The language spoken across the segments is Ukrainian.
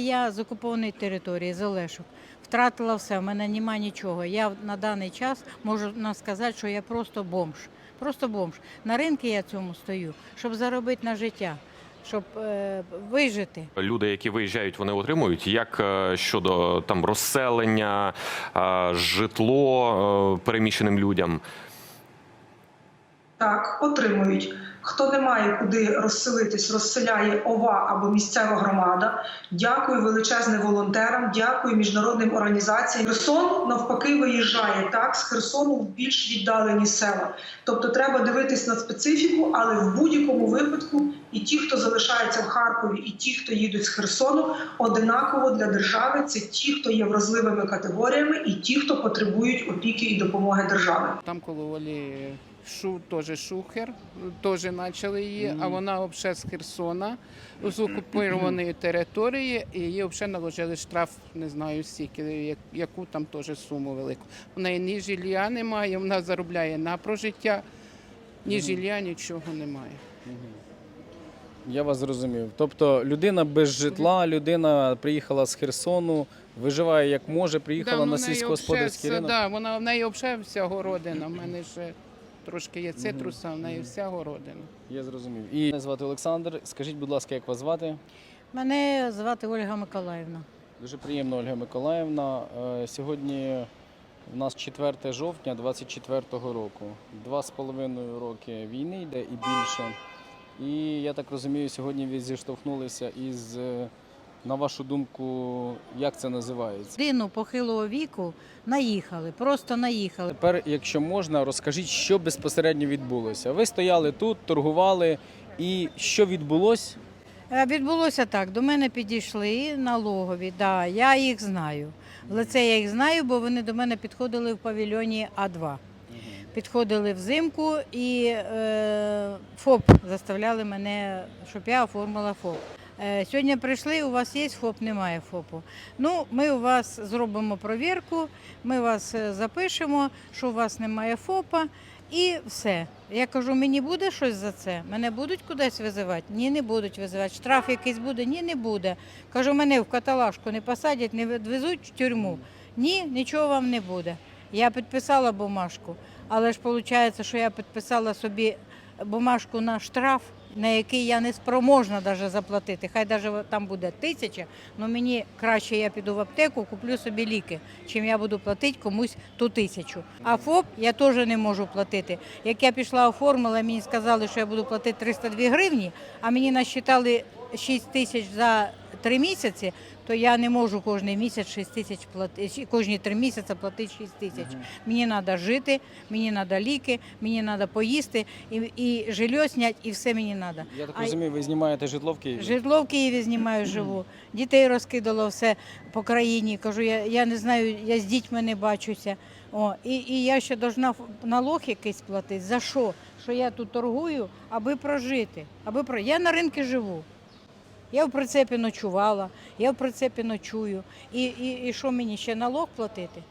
Я з окупованої території, з Олешок. Втратила все, в мене немає нічого. Я на даний час можу на- сказати, що я просто бомж. Просто бомж. На ринку я цьому стою, щоб заробити на життя, щоб е, вижити. Люди, які виїжджають, вони отримують. Як е, щодо там розселення, е, житло е, переміщеним людям? Так, отримують. Хто не має куди розселитись, розселяє ОВА або місцева громада. Дякую величезним волонтерам, дякую міжнародним організаціям. Херсон навпаки виїжджає так з Херсону в більш віддалені села. Тобто треба дивитись на специфіку, але в будь-якому випадку і ті, хто залишається в Харкові, і ті, хто їдуть з Херсону, одинаково для держави. Це ті, хто є вразливими категоріями, і ті, хо потребують опіки і допомоги держави. Там коло Олі шу, теж шухер, теж почали її, а вона взагалі з Херсона, з окупованої території, і їй взагалі наложили штраф, не знаю стільки, як- яку там теж суму велику. У неї ні жилья немає, вона заробляє на прожиття, ні жилья, нічого немає. Я вас зрозумів. Тобто людина без житла, людина приїхала з Херсону, виживає як може, приїхала Да, ну, на в сільськогосподарський ринок. Да, вона, в неї взагалі вся городина, в мене ще трошки є цитруса, в неї вся городина. Я зрозумів. І мене звати Олександр. Скажіть, будь ласка, як вас звати? Мене звати Ольга Миколаївна. Дуже приємно, Ольга Миколаївна. Е, Сьогодні в нас 4 жовтня 24-го року. Два з половиною роки війни йде і більше. І я так розумію, сьогодні ви зіштовхнулися із, е, на вашу думку, як це називається? Дину похилого віку наїхали, просто наїхали. Тепер, якщо можна, розкажіть, що безпосередньо відбулося. Ви стояли тут, торгували, і що відбулося? Е, Відбулося так. До мене підійшли налогові. Да, я їх знаю. В лице я їх знаю, бо вони до мене підходили в павільйоні А2. Підходили взимку і е, ФОП заставляли мене, щоб я оформила ФОП. Е, сьогодні прийшли, у вас є ФОП, немає ФОПу. Ну, ми у вас зробимо провірку, ми вас е, запишемо, що у вас немає ФОПа, і все. Я кажу, мені буде щось за це? Мене будуть кудись визивати? Ні, не будуть визивати. Штраф якийсь буде? Ні, не буде. Кажу, мене в каталажку не посадять, не відвезуть в тюрму. Ні, нічого вам не буде. Я підписала бумажку, але ж виходить, що я підписала собі бумажку на штраф, на який я не спроможна навіть заплатити. Хай навіть там буде тисяча, але мені краще я піду в аптеку, куплю собі ліки, чим я буду платити комусь ту тисячу. А ФОП я теж не можу платити. Як я пішла оформила, мені сказали, що я буду платити 302 гривні, а мені насчитали 6 тисяч за три місяці, то я не можу кожен місяць 6 тисяч платити, кожні три місяці платити 6 тисяч. Мені треба жити, мені треба ліки, мені треба поїсти, і, і жилье зняти, і все мені треба. Я так А- розумію, ви знімаєте житло в Києві? Житло в Києві знімаю, живу. Дітей розкидало все по країні. Кажу, я, я не знаю, я з дітьми не бачуся. О, і, і я ще должна налог якийсь платити. За що? Що я тут торгую, аби прожити. Аби про... Я на ринку живу. Я в прицепі ночувала, я в прицепі ночую. І, і, і що мені ще налог платити?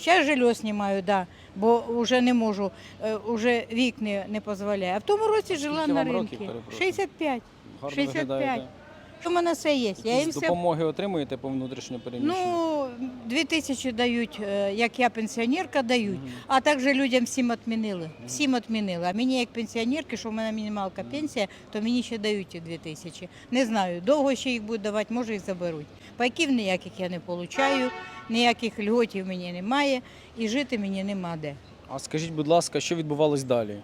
Ще жильо знімаю, да, бо вже не можу, е, вже вік не, не дозволяє. А в тому році жила Скільки на вам років, ринку. перепрошую? 65. Гарно 65. виглядаєте. У мене все є. Я їм Якісь все... допомоги отримуєте по внутрішньо переміщенню? Ну, дві тисячі дають, е, як я пенсіонерка, дають. А також людям всім відмінили. Всім відмінили. А мені як пенсіонерки, що в мене мінімалка пенсія, то мені ще дають ті дві тисячі. Не знаю, довго ще їх будуть давати, може їх заберуть. Пайків ніяких я не отримую, ніяких льготів мені немає і жити мені нема де. А скажіть, будь ласка, що відбувалось далі?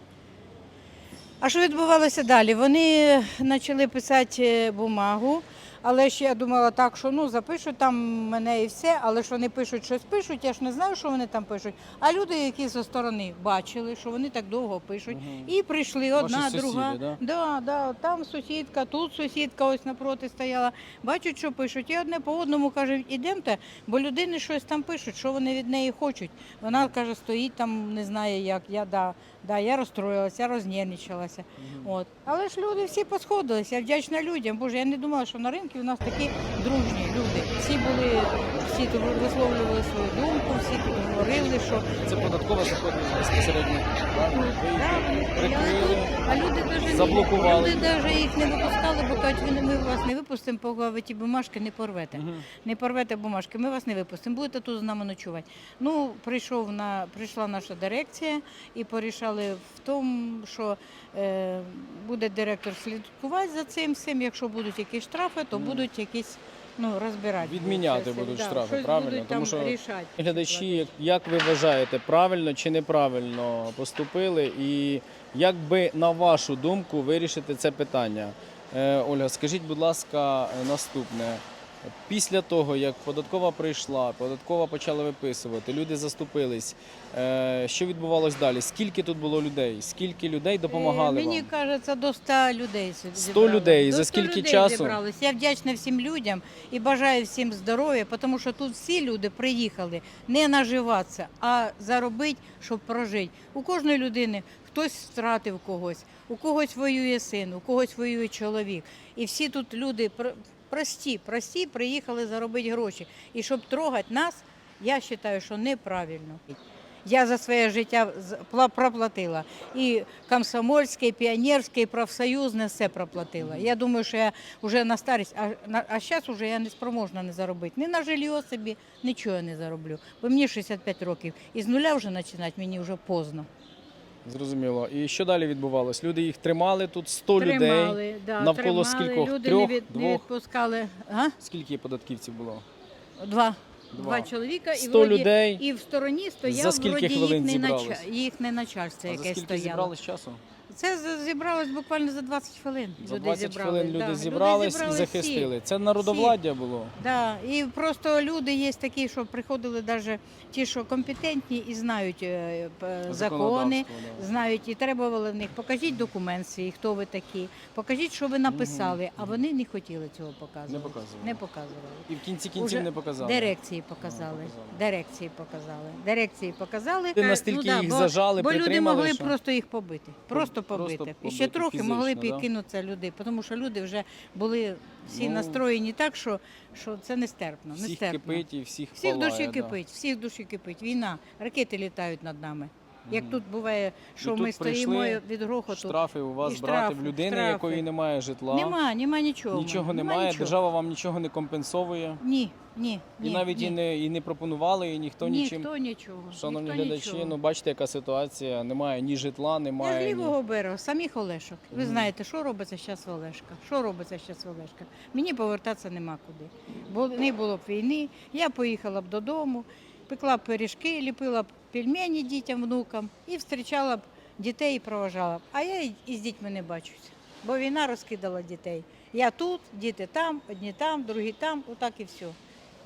А що відбувалося далі? Вони почали писати е, бумагу, але ж я думала так, що ну запишуть там мене і все, але ж вони пишуть щось пишуть, я ж не знаю, що вони там пишуть. А люди, які зі сторони бачили, що вони так довго пишуть, Мгм. і прийшли одна, Ваші сусіди, друга. да? Да, да, там сусідка, тут сусідка ось напроти стояла. Бачать, що пишуть. І одне по одному кажуть, ідемте, бо людини щось там пишуть, що вони від неї хочуть. Вона каже, стоїть там, не знає як. Я да, Да, я розстроїлася, я рознервничалася. От. Але ж люди всі посходилися, я вдячна людям. Боже, я не думала, що на ринку у нас такі дружні люди. Всі були, всі висловлювали свою думку, всі тут говорили, що Це податкова заходить безпосередньо. А люди даже заблокували. люди даже їх не випускали, бо кажуть, «Ви- ми вас не випустимо, поки ви ті бумажки не порвете. Не порвете бумажки, ми вас не випустимо, будете тут з нами ночувати. Ну, прийшов на, прийшла наша дирекція і порішали в тому, що е, буде директор слідкувати за цим всім. Якщо будуть якісь штрафи, то будуть якісь ну, розбирати. Відміняти це все. будуть Да, штрафи, щось правильно? Будуть Тому там що рішати. Глядачі, як- як ви вважаєте, правильно чи неправильно поступили, і як би на вашу думку вирішити це питання? Е, Ольга, скажіть, будь ласка, е, наступне. Після того, як податкова прийшла, податкова почала виписувати, люди заступились. е, Що відбувалось далі? Скільки тут було людей? Скільки людей допомагали Е, Мені вам? кажеться, до 100 людей. сюди 100 зібрали. людей. До За скільки людей часу? Зібрались. Я вдячна всім людям і бажаю всім здоров'я, тому що тут всі люди приїхали не наживатися, а заробити, щоб прожити. У кожної людини хтось втратив когось, у когось воює син, у когось воює чоловік. І всі тут люди прості, прості приїхали заробити гроші. І щоб трогати нас, я вважаю, що неправильно. Я за своє життя проплатила. І комсомольське, і піонерське, і профсоюзне все проплатила. Я думаю, що я вже на старість, а, а зараз вже я не спроможна не заробити. Ні на жилье собі, нічого я не зароблю. Бо мені 65 років. І з нуля вже починати мені вже поздно. Зрозуміло. І що далі відбувалось? Люди їх тримали тут 100 людей. Да, Навколо тримали. скількох? Люди Трьох? не, від, не Двох? відпускали. А? Скільки податківців було? Два. Два. Два чоловіка і 100 вроді, людей. і в стороні стояв За скільки вроді хвилин їхнє, зібрались? якесь їхнє начальство, А за яке скільки стояло. часу? Це зібралось буквально за 20 хвилин. За люди 20 зібрали. хвилин люди да. зібрались зібрались і всі. захистили. Це народовладдя було. Да. І просто люди є такі, що приходили навіть ті, що компетентні і знають е, закони, да. знають і требували в них. Покажіть документ свій, хто ви такі, покажіть, що ви написали. А вони не хотіли цього показувати. Не показували. Не показували. І в кінці кінців Уже не показали. Дирекції показали. показали. Дирекції показали. Дирекції показали. Кажуть, настільки да, їх бо- зажали, Бо люди могли що- просто їх побити. Просто Просто побити. І ще трохи трохи могли б і да? кинутися люди, тому що люди вже були всі Ну, настроєні так, що, що це нестерпно. Всіх нестерпно. кипить і всіх Всіх палає, душі да. кипить, всіх душі кипить. Війна, ракети літають над нами. Як тут буває, що тут ми стоїмо прийшли від грохоту. Штрафи у вас І брати в людини, штрафи. якої немає житла. Нема, нема нічого. Нічого Нема немає, нічого. держава вам нічого не компенсовує. Ні, ні, І навіть ні. і не і не пропонували, і ніхто нічим. Ніхто нічого. Шановні ніхто глядачі, нічого. ну бачите, яка ситуація. Немає ні житла, Я немає. з ні... лівого берегу, самих Олешок. Ви знаєте, що робиться зараз в Олешках? Що робиться зараз в Олешках? Мені повертатися нема куди. Бо не було б війни, я поїхала б додому, пекла б пиріжки, ліпила б пельмені дітям, внукам і зустрічала б дітей і проважала б. А я і- і дітьми не бачуся, бо війна розкидала дітей. Я тут, діти там, одні там, другі там, отак і все.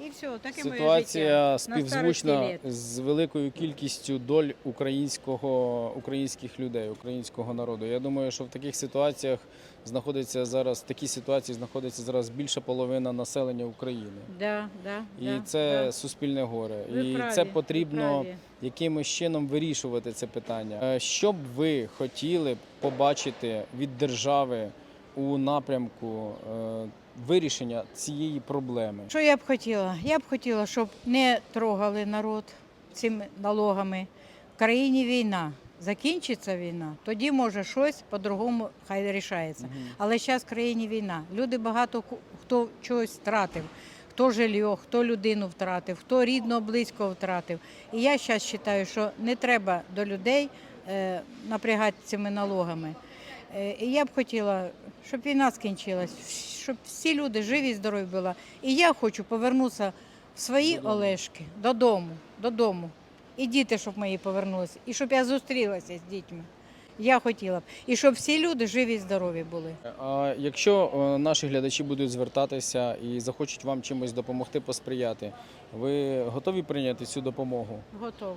І все, таке. Ситуація на співзвучна з великою кількістю доль українського українських людей, українського народу. Я думаю, що в таких ситуаціях знаходиться зараз в такій ситуації знаходиться зараз більша половина населення України. Да, да, І да, це да. суспільне горе. Ви і праві, це потрібно праві. якимось чином вирішувати це питання. Е, Що б ви хотіли побачити від держави у напрямку е, вирішення цієї проблеми? Що я б хотіла? Я б хотіла, щоб не трогали народ цими налогами. В країні війна. Закінчиться війна, тоді може щось по-другому хай рішається. Але зараз в країні війна. Люди багато хто чогось втратив, хто жилье, хто людину втратив, хто рідного, близького втратив. І я зараз вважаю, що не треба до людей е, напрягати цими налогами. Е, І я б хотіла, щоб війна скінчилась, щоб всі люди живі і здорові були. І я хочу повернутися в свої Додому. Олешки додому, додому. І діти, щоб мої повернулися, і щоб я зустрілася з дітьми. Я хотіла б. І щоб всі люди живі і здорові були. А якщо е, наші глядачі будуть звертатися і захочуть вам чимось допомогти, посприяти, ви готові прийняти цю допомогу? Готова.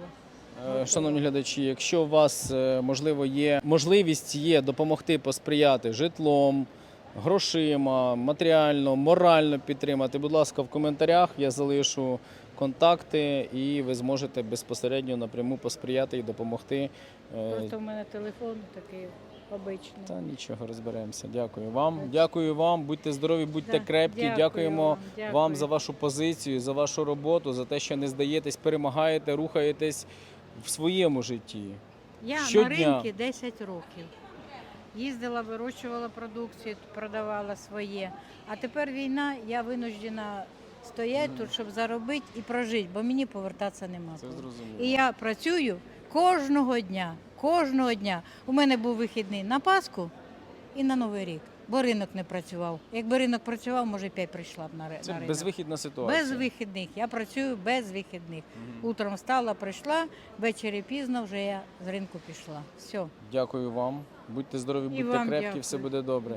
Е, Шановні глядачі, якщо у вас е, можливо є можливість є допомогти посприяти житлом, грошима, матеріально, морально підтримати, будь ласка, в коментарях я залишу контакти, і ви зможете безпосередньо напряму посприяти і допомогти. Е, Просто в мене телефон такий обичний. Та нічого розберемося. Дякую вам. Дякую вам. Будьте здорові, будьте Да, крепкі. дякую Дякуємо вам, дякую. вам за вашу позицію, за вашу роботу, за те, що не здаєтесь, перемагаєте, рухаєтесь в своєму житті. Я щодня. на ринку 10 років. Їздила, вирощувала продукцію, продавала своє. А тепер війна, я винуждена стояти тут, щоб заробити і прожити, бо мені повертатися нема. Це куди. зрозуміло. І я працюю кожного дня. Кожного дня. У мене був вихідний на Пасху і на Новий рік, бо ринок не працював. Якби ринок працював, може, п'ять прийшла б на, ри- Це на ринок. безвихідна ситуація. Без вихідних. Я працюю без вихідних. Мгм. Утром встала, прийшла, ввечері пізно вже я з ринку пішла. Все. Дякую вам. Будьте здорові, будьте вам крепкі, дякую. все буде добре.